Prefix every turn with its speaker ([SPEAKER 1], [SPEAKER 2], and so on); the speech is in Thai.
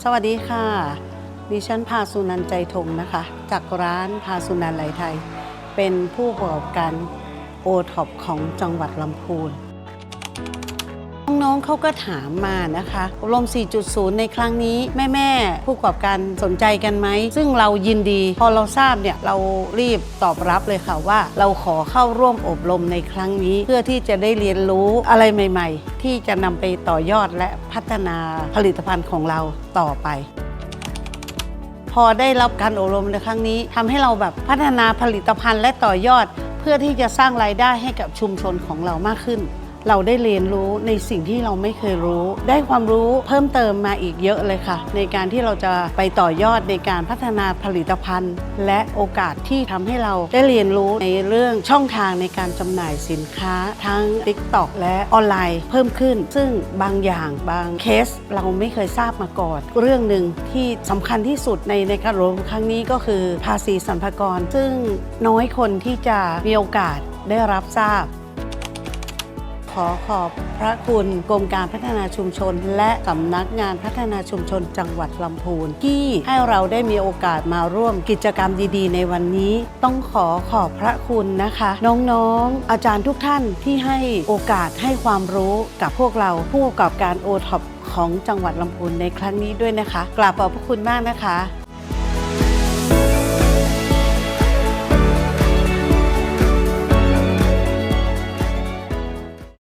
[SPEAKER 1] สวัสดีค่ะ ดิฉันพาสุนันใจทงนะคะ จากร้านพาสุนันไหลไทย เป็นผู้ประกอบการโอท็อปของจังหวัดลำพูน น้องๆเขาก็ถามมานะคะอบรม 4.0 ในครั้งนี้แม่ๆผู้ประกอบการสนใจกันไหม ซึ่งเรายินดี พอเราทราบเนี่ยเรารีบตอบรับเลยค่ะว่า เราขอเข้าร่วมอบรมในครั้งนี้ เพื่อที่จะได้เรียนรู้อะไรใหม่ ๆ ที่จะนำไปต่อยอดและพัฒนาผลิตภัณฑ์ของเราต่อไปพอได้รับการอบรมในครั้งนี้ทำให้เราแบบพัฒนาผลิตภัณฑ์และต่อยอด เพื่อที่จะสร้างรายได้ให้กับชุมชนของเรามากขึ้น เราได้เรียนรู้ในสิ่งที่เราไม่เคยรู้ ได้ความรู้เพิ่มเติมมาอีกเยอะเลยค่ะ ในการที่เราจะไปต่อยอดในการพัฒนาผลิตภัณฑ์ และโอกาสที่ทำให้เราได้เรียนรู้ในเรื่องช่องทางในการจำหน่ายสินค้า ทั้ง TikTok และออนไลน์เพิ่มขึ้น ซึ่งบางอย่างบางเคสเราไม่เคยทราบมาก่อน เรื่องหนึ่งที่สำคัญที่สุดในในการอบรมครั้งนี้ก็คือภาษีสรรพากร ซึ่งน้อยคนที่จะมีโอกาสได้รับทราบ ขอขอบพระคุณกรมการพัฒนาชุมชน และสำนักงานพัฒนาชุมชนจังหวัดลำพูน ที่ให้เราได้มีโอกาสมาร่วมกิจกรรมดีๆ ในวันนี้ ต้องขอขอบพระคุณนะคะ น้องๆ อาจารย์ทุกท่านที่ให้โอกาสให้ความรู้กับพวกเราผู้ประกอบการโอท็อปของจังหวัดลำพูนในครั้งนี้ด้วยนะคะ กราบขอบพระคุณมากนะคะ